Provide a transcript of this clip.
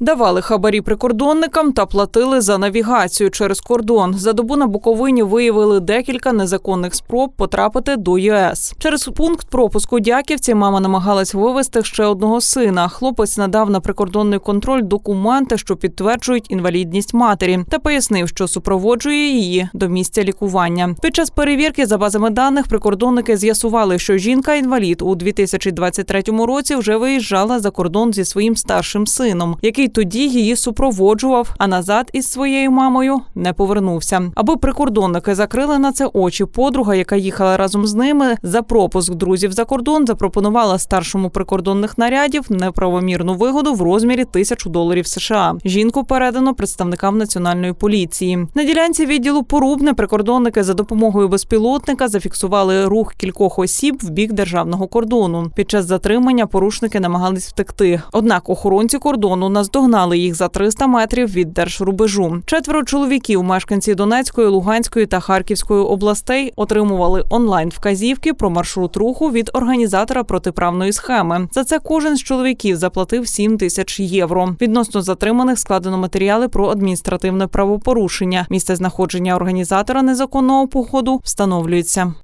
Давали хабарі прикордонникам та платили за навігацію через кордон. За добу на Буковині виявили декілька незаконних спроб потрапити до ЄС. Через пункт пропуску дяківці мама намагалась вивезти ще одного сина. Хлопець надав на прикордонний контроль документи, що підтверджують інвалідність матері, та пояснив, що супроводжує її до місця лікування. Під час перевірки за базами даних прикордонники з'ясували, що жінка інвалід у 2023 році вже виїжджала за кордон зі своїм старшим сином, який тоді її супроводжував, а назад із своєю мамою не повернувся. Аби прикордонники закрили на це очі. Подруга, яка їхала разом з ними за пропуск друзів за кордон, запропонувала старшому прикордонних нарядів неправомірну вигоду в розмірі тисячу доларів США. Жінку передано представникам національної поліції. На ділянці відділу Порубне прикордонники за допомогою безпілотника зафіксували рух кількох осіб в бік державного кордону. Під час затримання порушники намагались втекти. Однак охоронці кордону наздогнали їх за 300 метрів від держрубежу. Четверо чоловіків, мешканці Донецької, Луганської та Харківської областей, отримували онлайн вказівки про маршрут руху від організатора протиправної схеми. За це кожен з чоловіків заплатив 7 тисяч євро. Відносно затриманих складено матеріали про адміністративне правопорушення. Місце знаходження організатора незаконного походу встановлюється.